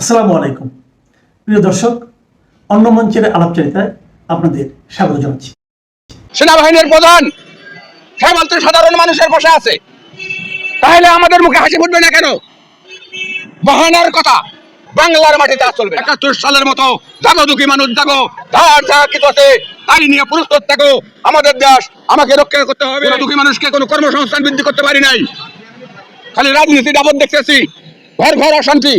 আসসালামু আলাইকুম। প্রিয় দর্শক, অন্য মঞ্চের আলাপচারিতায় আপনাদের স্বাগত জানাচ্ছি। সেনাবাহিনীর প্রধান কেবলমাত্র সাধারণ মানুষের পাশে আছে। তাহলে আমাদের মুখে হাসি ফুটবে না কেন? বাহানার কথা বাংলার মাটিতে আর চলবে একাত্তর সালের মতো জাগো দুঃখী মানুষ, জাগো, ধার যা কিছু আছে তাই নিয়ে প্রস্তুত থাকো আমাদের দেশ আমাকে রক্ষা করতে হবে। দুঃখী মানুষকে কোনো কর্মসংস্থান বৃদ্ধি করতে পারি নাই। খালি রাজনীতি দাবত দেখতেছি। ঘর ঘর অশান্তি।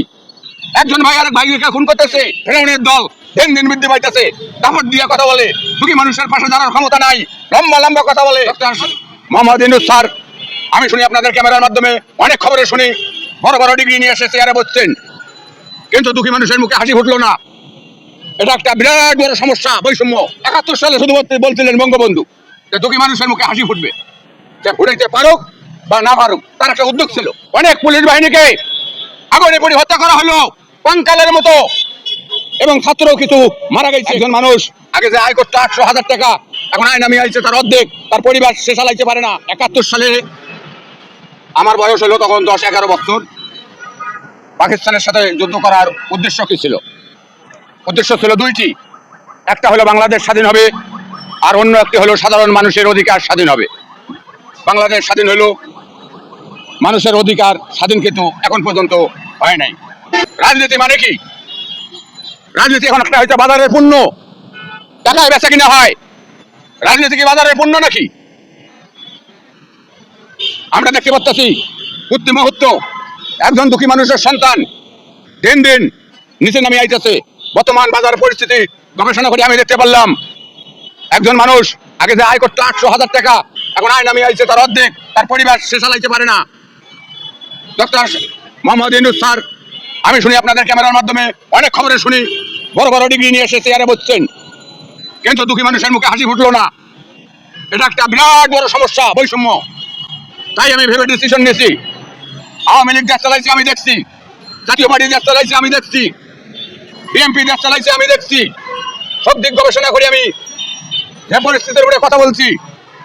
একজন ভাই আরেক ভাইকে খুন করতেছে। ফেরাউনের দল দিন দিন বৃদ্ধি পাইতেছে। দাপট দিয়ে কথা বলে। দুঃখী মানুষের পাশে দাঁড়ার ক্ষমতা নাই। লম্বা লম্বা কথা বলে। মোহাম্মদ ইনুস স্যার আমি শুনি আপনাদের ক্যামেরার মাধ্যমে অনেক খবরে শুনি। বড় বড় ডিগ্রি নিয়ে এসে চেয়ারে বসছেন। কিন্তু দুঃখী মানুষের মুখে হাসি ফুটলো না। এটা একটা বিরাট বড় সমস্যা বৈষম্য। একাত্তর সালে শুধুমাত্র বলছিলেন বঙ্গবন্ধু যে দুঃখী মানুষের মুখে হাসি ফুটবে। যে ফুটাইতে পারুক বা না পারুক তার একটা উদ্যোগ ছিল। অনেক পুলিশ বাহিনীকে আগুনে পড়ে হত্যা করা হলো। কঙ্কালের মতো। এবং ছাত্রও কিছু মারা গেছে। একজন মানুষ আগে যে আয় করতো আটশো হাজার টাকা, এখন আয় নামিয়ে আইছে তার অর্ধেক। তার পরিবার সে চালাইতে পারে না। একাত্তর সালে আমার বয়স হলো তখন দশ এগারো বছর। পাকিস্তানের সাথে যুদ্ধ করার উদ্দেশ্য কি ছিল? উদ্দেশ্য ছিল দুইটি। একটা হলো বাংলাদেশ স্বাধীন হবে, আর অন্য একটি হলো সাধারণ মানুষের অধিকার স্বাধীন হবে। বাংলাদেশ স্বাধীন হলো, মানুষের অধিকার স্বাধীন কিন্তু এখন পর্যন্ত হয় নাই। রাজনীতি মানে কি? রাজনীতি এখন একটা হয়তো বাজারের পণ্য। টাকায় বেচা কিনা হয়। রাজনীতি কি বাজারের পণ্য নাকি? আমরা দেখতে পাচ্ছি প্রতি মুহূর্ত, একজন দুঃখী মানুষের সন্তান, দিন দিন নিচে নামে আইতেছে। বর্তমান বাজার পরিস্থিতি, গবেষণা করে আমি দেখতে পারলাম। একজন মানুষ আগে যে আয় করতো আটশো হাজার টাকা, এখন আয় নামে আইছে তার অর্ধেক, তার পরিবার সে চালাইতে পারে না। ডক্টর মোহাম্মদ ইনুস স্যার আমি শুনি আপনাদের ক্যামেরার মাধ্যমে, অনেক খবরে শুনি। বড় বড় ডিগ্রি নিয়ে এসে চেয়ারে বসছেন। কিন্তু দুঃখী মানুষের মুখে হাসি ফুটলো না। এটা একটা বিরাট বড় সমস্যা, বৈষম্য। তাই আমি ভেবে ডিসিশন নিয়েছি। আওয়ামী লীগ দেশ চালাইছে, আমি দেখছি। জাতীয় পার্টি দেশ চালাইছে, আমি দেখছি। বিএনপি দেশ চালাইছে, আমি দেখছি। সব দিক গবেষণা করে আমি। যে পরিস্থিতির উপরে কথা বলছি,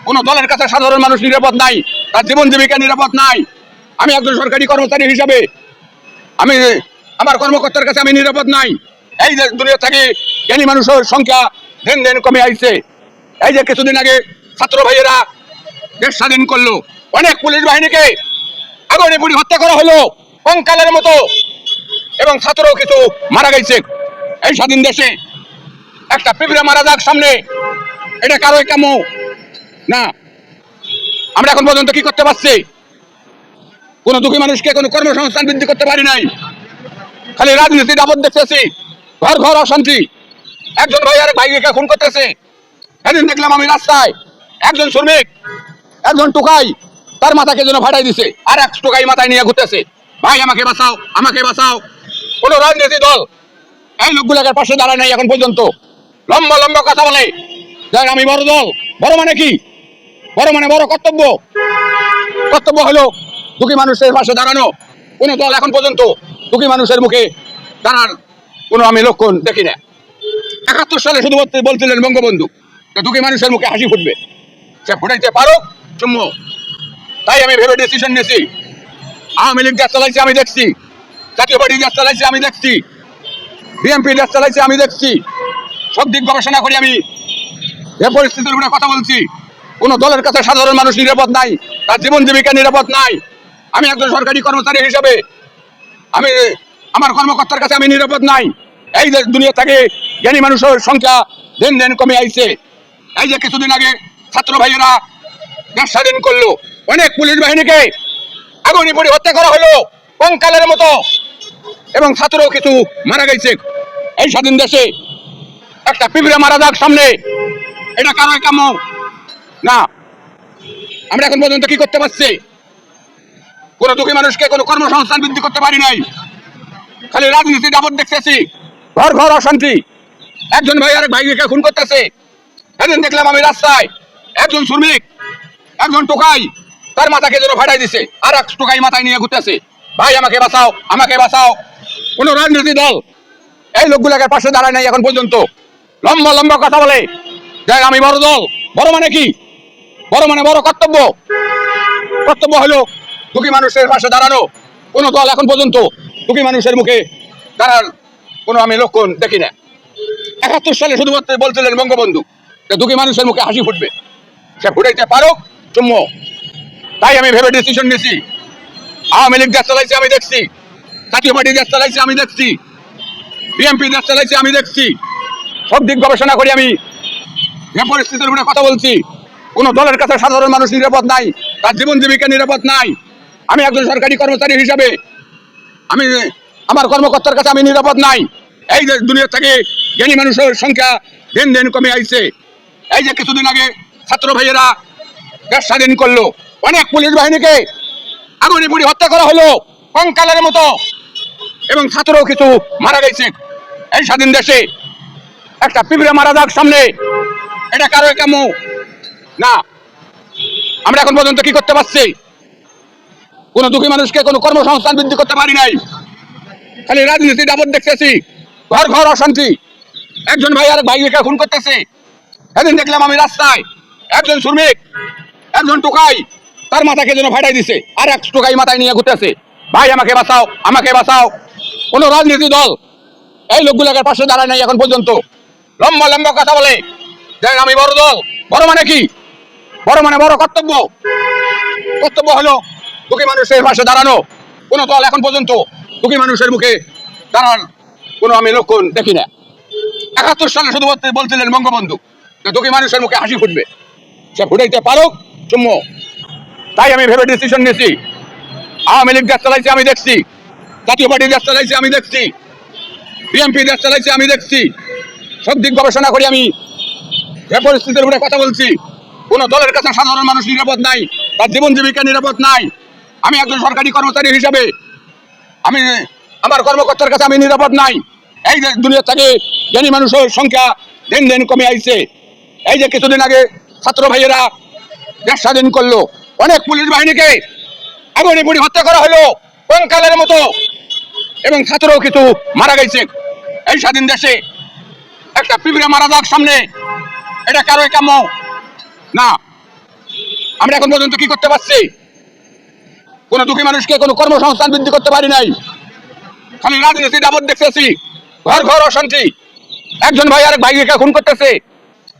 কোনো দলের কাছে সাধারণ মানুষ নিরাপদ নাই, তার জীবন জীবিকা নিরাপদ নাই। আমি একজন সরকারি কর্মচারী হিসাবে আমি, আমার কর্মকর্তার কাছে আমি নিরাপদ নাই। এই যে দুনিয়া থেকে জ্ঞানী মানুষের সংখ্যা দিন দিন কমে আইছে। এই যে কিছুদিন আগে ছাত্র ভাইয়েরা দেশ স্বাধীন করল। অনেক পুলিশ বাহিনীকে আগুনে পুড়ি হত্যা করা হলো, কঙ্কালের মতো। এবং ছাত্রও কিছু মারা গেছে। এই স্বাধীন দেশে একটা পিঁপড়ে মারা যাক সামনে, এটা কারও কেমন না। আমরা এখন পর্যন্ত কি করতে পারছি? কোনো দুঃখী মানুষকে কোনো কর্মসংস্থান বৃদ্ধি করতে পারি নাই। খালি রাজনীতি দাবত দেখতেছি, ঘর ঘর অশান্তি। একজন ভাই আরেক ভাইকে খুন করতেছে। সেদিন দেখলাম আমি রাস্তায় একজন শ্রমিক, একজন টুকাই, তার মাথাকে যেন ফাটাই দিছে, আর এক টুকাই মাথায় নিয়ে ঘুরতেছে। ভাই, আমাকে বাঁচাও আমাকে বাঁচাও। কোন রাজনীতি দল এই লোকগুলোকে পাশে দাঁড়ায় নাই এখন পর্যন্ত। লম্বা লম্বা কথা বলে। যাই আমি বড় দল। বড় মানে কি? বড় মানে বড় কর্তব্য। কর্তব্য হলো দুঃখী মানুষের পাশে দাঁড়ানো। কোনো দল এখন পর্যন্ত দুঃখী মানুষের মুখে দাঁড়ার কোনো আমি লক্ষণ দেখি না। একাত্তর সালে শুধুমাত্র বলছিলেন বঙ্গবন্ধু, যে দুঃখী মানুষের মুখে হাসি ফুটবে। সে ফুটাইতে পারুক, চুম্ম। তাই আমি ভেবে ডিসিশন নিয়েছি। আওয়ামী লীগ দেশ চালাইছে, আমি দেখছি। জাতীয় পার্টি দেশ চালাইছে, আমি দেখছি। বিএনপি দেশ চালাইছে, আমি দেখছি। সব দিক গবেষণা করি আমি যে পরিস্থিতির উপরে কথা বলছি। কোন দলের কাছে সাধারণ মানুষ নিরাপদ নাই, তার জীবন জীবিকা নিরাপদ নাই। আমি একজন সরকারি কর্মচারী হিসাবে, আমি, আমার কর্মকর্তার কাছে আমি নিরাপদ নাই। এই যে দুনিয়া থেকে জ্ঞানী মানুষের সংখ্যা দিন দিন কমে আইছে। এই যে কিছুদিন আগে ছাত্র ভাইয়েরা দেশ স্বাধীন করল। অনেক পুলিশ বাহিনীকে আগুনে পড়ে হত্যা করা হলো, কঙ্কালের মতো। এবং ছাত্রও কিছু মারা গেছে। এই স্বাধীন দেশে একটা পিঁপড়ে মারা যাক সামনে। এটা কারও কেমন না। আমরা এখন পর্যন্ত কি করতে পারছি? কোন দুঃখী মানুষকে কোনো কর্মসংস্থান বৃদ্ধি করতে পারি নাই। খালি রাজনীতি দাবত দেখতেছি। ঘর ঘর অশান্তি। একজন ভাই আরেক ভাইকে খুন করতেছে। সেদিন দেখলাম আমি রাস্তায় একজন শ্রমিক, একজন টোকাই, তার মাথাকে যেন ফাটাই দিছে। আর এক টোকাই মাথায় নিয়ে ঘুরতেছে। ভাই, আমাকে বাঁচাও আমাকে বাঁচাও। কোন রাজনীতি দল এই লোকগুলোকে পাশে দাঁড়ায় নাই এখন পর্যন্ত। লম্বা লম্বা কথা বলে। দেখ আমি বড় দল। বড় মানে কি? বড় মানে বড় কর্তব্য। কর্তব্য হলো দুঃখী মানুষের পাশে দাঁড়ানো কোনো দল এখন পর্যন্ত দুঃখী মানুষের মুখে দাঁড়ার কোনো আমি লক্ষণ দেখি না। একাত্তর সালে শুধুমাত্র বলছিলেন বঙ্গবন্ধু যে দুঃখী মানুষের মুখে হাসি ফুটবে। সে ফুটাইতে পারো চুম্ম তাই আমি ভেবে ডিসিশন নিয়েছি। আওয়ামী লীগ দেশ চালাইছে, আমি দেখছি। জাতীয় পার্টি দেশ চালাইছে, আমি দেখছি। বিএনপি দেশ চালাইছে, আমি দেখছি। সব দিক গবেষণা করি আমি। যে পরিস্থিতির উপরে কথা বলছি। কোনো দলের কাছে সাধারণ মানুষ নিরাপদ নাই, তার জীবন জীবিকা নিরাপদ নাই। আমি একজন সরকারি কর্মচারী হিসাবে, আমি, আমার কর্মকর্তার কাছে আমি নিরাপদ নাই। এই যে দুনিয়া থেকে জ্ঞানী মানুষের সংখ্যা দিন দিন কমে আইছে। এই যে কিছুদিন আগে ছাত্র ভাইয়েরা দেশ স্বাধীন করল। অনেক পুলিশ বাহিনীকে আগুনে পুড়ি হত্যা করা হলো, কঙ্কালের মতো। এবং ছাত্রও কিছু মারা গেছে। এই স্বাধীন দেশে একটা পিঁপড়ে মারা যাক সামনে, এটা কারও কেমন না। আমরা এখন পর্যন্ত কি করতে পারছি? কোন দুঃখী মানুষকে কোনো কর্মসংস্থান বৃদ্ধি করতে পারি নাই। খালি রাজনীতি দাবত দেখতেছি, ঘর ঘর অশান্তি। একজন ভাই আর ভাইকে খুন করতেছে। সেদিন দেখলাম আমি রাস্তায় একজন শ্রমিক, একজন টোকাই, তার মাথাকে যেন ফাটাই দিছে, আর এক টোকাই মাথায় নিয়ে ঘুরতেছে। ভাই, আমাকে বাঁচাও আমাকে বাঁচাও। কোন রাজনীতি দল এই লোকগুলোকে পাশে দাঁড়ায় নাই এখন পর্যন্ত। লম্বা লম্বা কথা বলে। যে আমি বড় দল। বড় মানে কি? বড় মানে বড় কর্তব্য। কর্তব্য হলো দুঃখী মানুষের পাশে দাঁড়ানো। কোনো দল এখন পর্যন্ত দুঃখী মানুষের মুখে দাঁড়ান, কোনো আমি লক্ষণ দেখি না। একাত্তর সালে শুধুমাত্র বলছিলেন বঙ্গবন্ধু দুঃখী মানুষের মুখে হাসি ফুটবে। সে ফুটাইতে পারুক, চুম্ম। তাই আমি ভেবে ডিসিশন নিয়েছি। আওয়ামী লীগ দেশ চালাইছে, আমি দেখছি। জাতীয় পার্টি দেশ চালাইছে, আমি দেখছি। বিএনপি দেশ চালাইছে, আমি দেখছি। সব দিক গবেষণা করি আমি যে পরিস্থিতির উপরে কথা বলছি। কোন দলের কাছে সাধারণ মানুষ নিরাপদ নাই, তার জীবন জীবিকা নিরাপদ নাই। আমি একজন সরকারি কর্মচারী হিসাবে, আমি, আমার কর্মকর্তার কাছে আমি নিরাপদ নাই। এই যে দুনিয়া থেকে জ্ঞানী মানুষের সংখ্যা দিন দিন কমে আইছে। এই যে কিছুদিন আগে ছাত্র ভাইয়েরা দেশ স্বাধীন করল। অনেক পুলিশ বাহিনীকে আগুনে পুড়ি হত্যা করা হলো, কঙ্কালের মতো। এবং ছাত্রও কিছু মারা গেছে। এই স্বাধীন দেশে একটা পিঁপড়ে মারা যাক সামনে এটা কারও কাম্য না। আমরা এখন পর্যন্ত কি করতে পারছি? কোন দুঃখী মানুষকে কোনো কর্মসংস্থান বৃদ্ধি করতে পারি নাই। আমি রাজনীতি দাবত দেখতেছি। ঘর ঘর অশান্তি। একজন ভাই আরেক ভাইকে খুন করতেছে।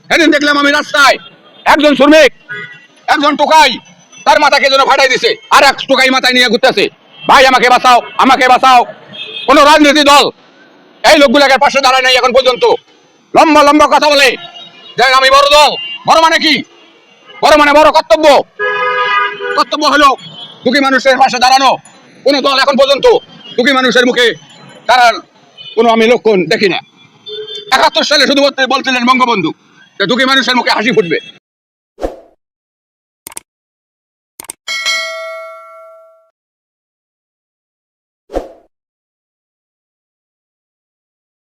সেদিন দেখলাম আমি রাস্তায় একজন শ্রমিক, একজন টোকাই, তার মাথাকে যেন ফাটাই দিছে। আর এক টোকাই মাথায় নিয়ে ঘুরতেছে। ভাই, আমাকে বাঁচাও আমাকে বাঁচাও। কোন রাজনীতি দল এই লোকগুলোকে পাশে দাঁড়ায় নাই এখন পর্যন্ত। লম্বা লম্বা কথা বলে। যে আমি বড় দল, বড় মানে কি? বড় মানে বড় কর্তব্য। কর্তব্য হলো দুঃখী মানুষের পাশে দাঁড়ানো। কোনো দল এখন পর্যন্ত দুঃখী মানুষের মুখে দাঁড়ার কোনো আমি লক্ষণ দেখি না। একাত্তর সালে শুধুমাত্র বলছিলেন বঙ্গবন্ধু যে দুঃখী মানুষের মুখে হাসি ফুটবে।